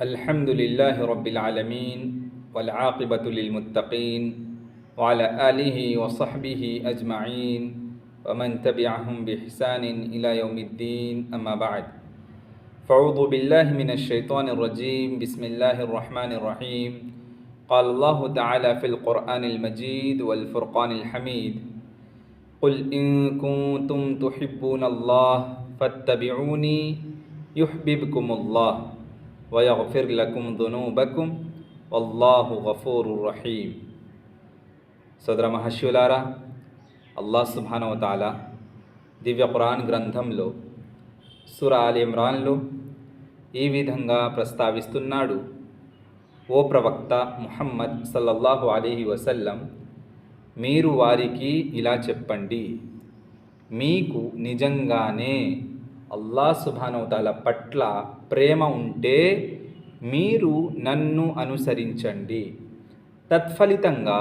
الحمد لله رب العالمين والعاقبة للمتقين وعلى آله وصحبه أجمعين ومن تبعهم بإحسان إلى يوم الدين. أما بعد فأعوذ بالله من الشيطان الرجيم. بسم الله الرحمن الرحيم. قال الله تعالى في القرآن المجيد والفرقان الحميد قل إن كنتم تحبون الله فاتبعوني يحببكم الله. ويغفر لكم ذنوبكم والله غفور رحيم సోదర మహర్షులారా అల్లా సుభానవతాల దివ్య ఖురాన్ గ్రంథంలో సుర అల్ ఇమ్రాన్లో ఈ విధంగా ప్రస్తావిస్తున్నాడు ఓ ప్రవక్త ముహమ్మద్ సల్లల్లాహు అలీహి వసల్లం మీరు వారికి ఇలా చెప్పండి మీకు నిజంగానే అల్లా సుభానవతాల పట్ల ప్రేమ ఉంటే మీరు నన్ను అనుసరించండి. తత్ఫలితంగా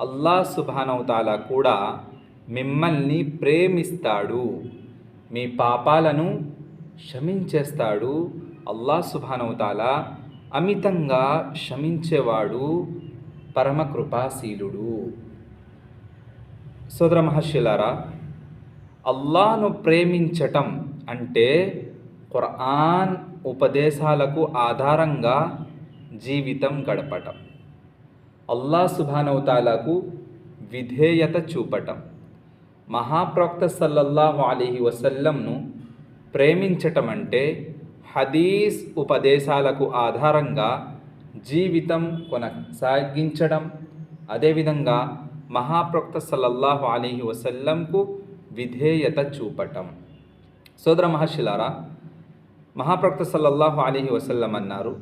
అల్లా సుభానవతాలా కూడా మిమ్మల్ని ప్రేమిస్తాడు. మీ పాపాలను క్షమించేస్తాడు. అల్లా సుభానవతాలా అమితంగా క్షమించేవాడు పరమకృపాశీలుడు. సోదర మహర్షులారా అల్లాను ప్రేమించటం అంటే ఖురాన్ ఉపదేశాలకు ఆధారంగా జీవితం గడపటం. అల్లా సుభానవతాలకు విధేయత చూపటం. మహాప్రవక్త సల్లల్లాహు అలీహి వసల్లంను ప్రేమించటం అంటే హదీస్ ఉపదేశాలకు ఆధారంగా జీవితం కొనసాగించడం. అదేవిధంగా మహాప్రవక్త సల్లల్లాహు అలీహి వసల్లంకు విధేయత చూపటం. సోదర మహర్షిలారా మహాప్రక్త సల్లల్లాహు అలీహి వసల్లం అన్నారు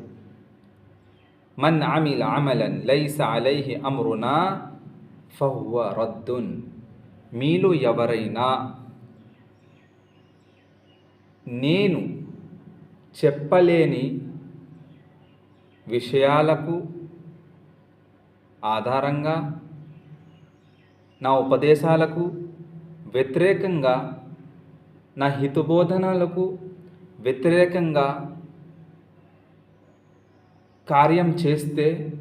మన్ అమిల్ అమలన్ లైస అలైహి అమ్రునా ఫహ్వ రద్దున్. మీలో ఎవరైనా నేను చెప్పలేని విషయాలకు ఆధారంగా నా ఉపదేశాలకు వ్యతిరేకంగా నా హితబోధనలకు వ్యతిరేకంగా కార్యం చేస్తే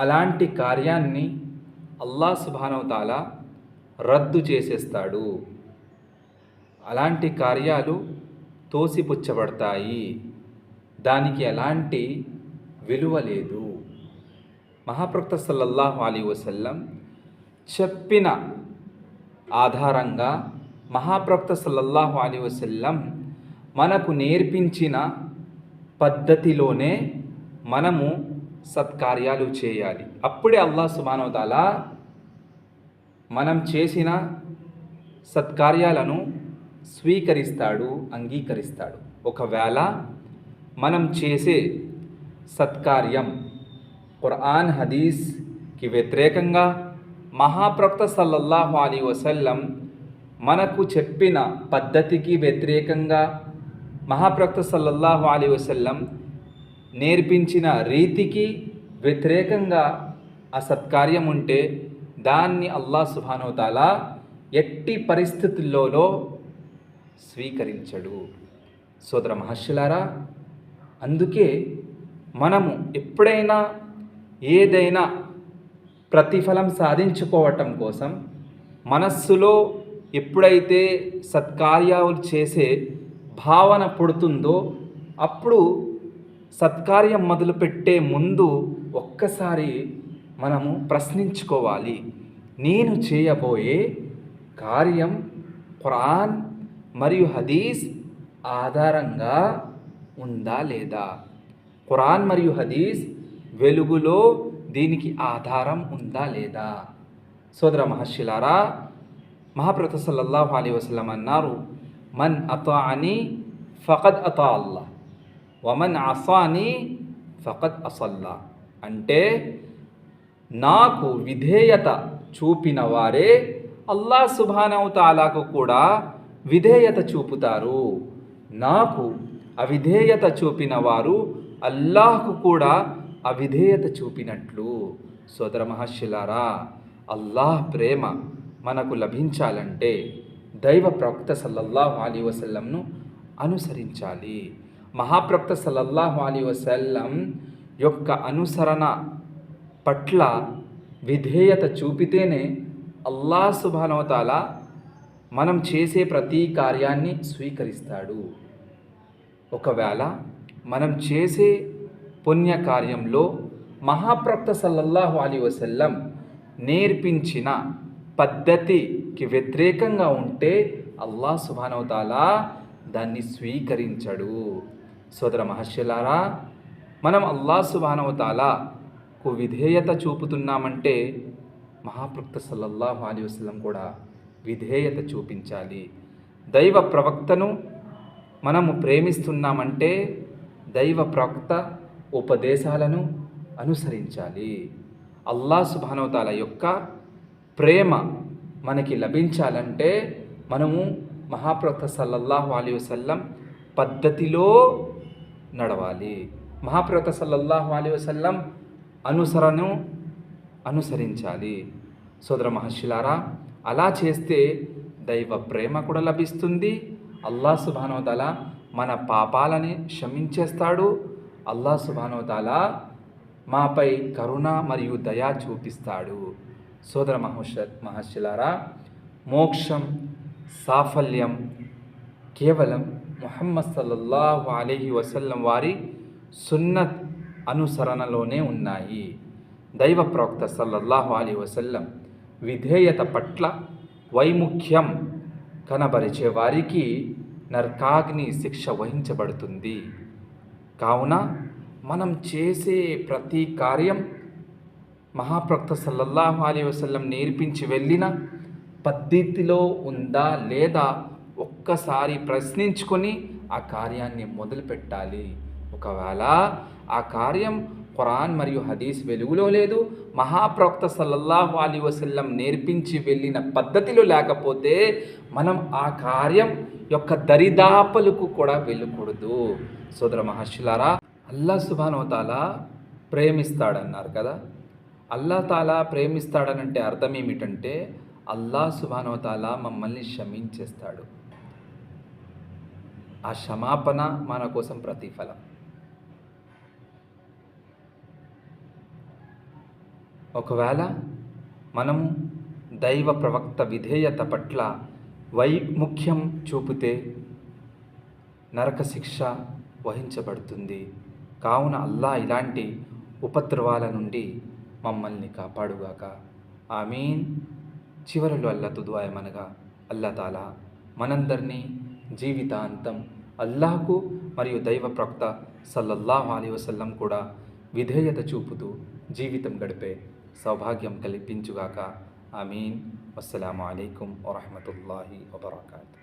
అలాంటి కార్యాన్ని అల్లా సుభానవతాల రద్దు చేసేస్తాడు. అలాంటి కార్యాలు తోసిపుచ్చబడతాయి. దానికి ఎలాంటి విలువ లేదు. మహాప్రక్త సల్లల్లాహు అలీ వసల్లం చెప్పిన ఆధారంగా మహాప్రక్త సల్లల్లాహు అలీ వసల్లం మనకు నేర్పించిన పద్ధతిలోనే మనము సత్కార్యాలు చేయాలి. అప్పుడే అల్లా సుబానవతాల మనం చేసిన సత్కార్యాలను స్వీకరిస్తాడు అంగీకరిస్తాడు. ఒకవేళ మనం చేసే సత్కార్యం ఖురాన్ హదీస్కి వ్యతిరేకంగా మహాప్రక్త సల్లల్లాహు అలీ వసల్లం మనకు చెప్పిన పద్ధతికి వ్యతిరేకంగా మహాప్రక్త సల్లల్లాహు అలీ వసల్లం నేర్పించిన రీతికి వ్యతిరేకంగా ఆ సత్కార్యం ఉంటే దాన్ని అల్లా సుభానోతాల ఎట్టి పరిస్థితుల్లోనో స్వీకరించడు. సోదర మహర్షులారా అందుకే మనము ఎప్పుడైనా ఏదైనా ప్రతిఫలం సాధించుకోవటం కోసం మనస్సులో ఎప్పుడైతే సత్కార్యాలు చేసే భావన పుడుతుందో అప్పుడు సత్కార్యం మొదలుపెట్టే ముందు ఒక్కసారి మనము ప్రశ్నించుకోవాలి. నేను చేయబోయే కార్యం ఖురాన్ మరియు హదీస్ ఆధారంగా ఉందా లేదా? ఖురాన్ మరియు హదీస్ వెలుగులో దీనికి ఆధారం ఉందా లేదా? సోదర మహర్షిలారా మహాప్రత సల్లల్లాహు అలీ వసలం అన్నారు మన్ అతాని ఫకద్ అతా అల్లా వమన్ అసాని ఫకద్ అసల్లా అంటే నాకు విధేయత చూపిన వారే అల్లా సుభానవుతాలాకు కూడా విధేయత చూపుతారు. నాకు అవిధేయత చూపిన వారు అల్లాహకు కూడా అవిధేయత చూపినట్లు. సోదర మహర్షులారా అల్లాహ్ ప్రేమ మనకు లభించాలంటే దైవ ప్రవక్త సల్లల్లాహు అలీ వసల్లంను అనుసరించాలి. మహాప్రక్త సల్లల్లాహు అలీ వసల్లం యొక్క అనుసరణ పట్ల విధేయత చూపితేనే అల్లా సుభానవతాల మనం చేసే ప్రతి కార్యాన్ని స్వీకరిస్తాడు. ఒకవేళ మనం చేసే పుణ్యకార్యంలో మహాప్రక్త సల్లల్లాహు అలీ వసల్లం నేర్పించిన పద్ధతి కి వ్యతిరేకంగా ఉంటే అల్లా సుభానవతాలా దాన్ని స్వీకరించడు. సోదర మహర్షులారా మనం అల్లా సుబానవతాలకు విధేయత చూపుతున్నామంటే మహాప్రక్త సల్లల్లాహు అలీ వసలం కూడా విధేయత చూపించాలి. దైవ ప్రవక్తను మనము ప్రేమిస్తున్నామంటే దైవ ప్రవక్త ఉపదేశాలను అనుసరించాలి. అల్లా సుభానవతాల యొక్క ప్రేమ మనకి లభించాలంటే మనము మహాప్రవక్త సల్లల్లాహు అలీ వసల్లం పద్ధతిలో నడవాలి. మహాప్రవక్త సల్లల్లాహు అలీ వసల్లం అనుసరణను అనుసరించాలి. సోదర మహర్షులారా అలా చేస్తే దైవ ప్రేమ కూడా లభిస్తుంది. అల్లా సుబానోతల మన పాపాలని క్షమించేస్తాడు. అల్లా సుబానోతల మాపై కరుణ మరియు దయా చూపిస్తాడు. సోదర మహర్ష మహర్షులారా మోక్షం సాఫల్యం కేవలం మొహమ్మద్ సల్లల్లాహు అలీహి వసల్లం వారి సున్నత్ అనుసరణలోనే ఉన్నాయి. దైవ ప్రవక్త సల్లల్లాహు అలీ వసల్లం విధేయత పట్ల వైముఖ్యం కనబరిచే వారికి నర్కాగ్ని శిక్ష వహించబడుతుంది. కావున మనం చేసే ప్రతి కార్యం మహాప్రక్త సల్లల్లాహు అలీ వసల్లం నేర్పించి వెళ్ళిన పద్ధతిలో ఉందా లేదా ఒక్కసారి ప్రశ్నించుకొని ఆ కార్యాన్ని మొదలుపెట్టాలి. ఒకవేళ ఆ కార్యం ఖురాన్ మరియు హదీస్ వెలుగులో లేదు మహాప్రవక్త సల్లల్లాహు అలీ వసల్లం నేర్పించి వెళ్ళిన పద్ధతిలో లేకపోతే మనం ఆ కార్యం యొక్క దరిదాపలకు కూడా వెళ్ళకూడదు. సోదర మహర్షులారా అల్లా సుబానవతాల ప్రేమిస్తాడన్నారు కదా. అల్లా తాలా ప్రేమిస్తాడనంటే అర్థం ఏమిటంటే అల్లా సుబానవతాల మమ్మల్ని క్షమించేస్తాడు. ఆ క్షమాపణ మన కోసం ప్రతిఫలం. ఒకవేళ మనము దైవ ప్రవక్త విధేయత పట్ల వైముఖ్యం చూపితే నరక శిక్ష వహించబడుతుంది. కావున అల్లా ఇలాంటి ఉపద్రవాల నుండి మమ్మల్ని కాపాడుగాక. ఆమీన్. చివరలో అల్లా తుద్వాయమనగా అల్లా తాలా మనందరినీ జీవితాంతం అల్లాహకు మరియు దైవ ప్రక్త సల్లల్లాహు అలీ వసల్లం కూడా విధేయత చూపుతూ జీవితం గడిపే సౌభాగ్యం కల్పించుగాక. ఆమీన్. అస్సలం అయికం వరహమతుల్లాహి వబర్కాతు.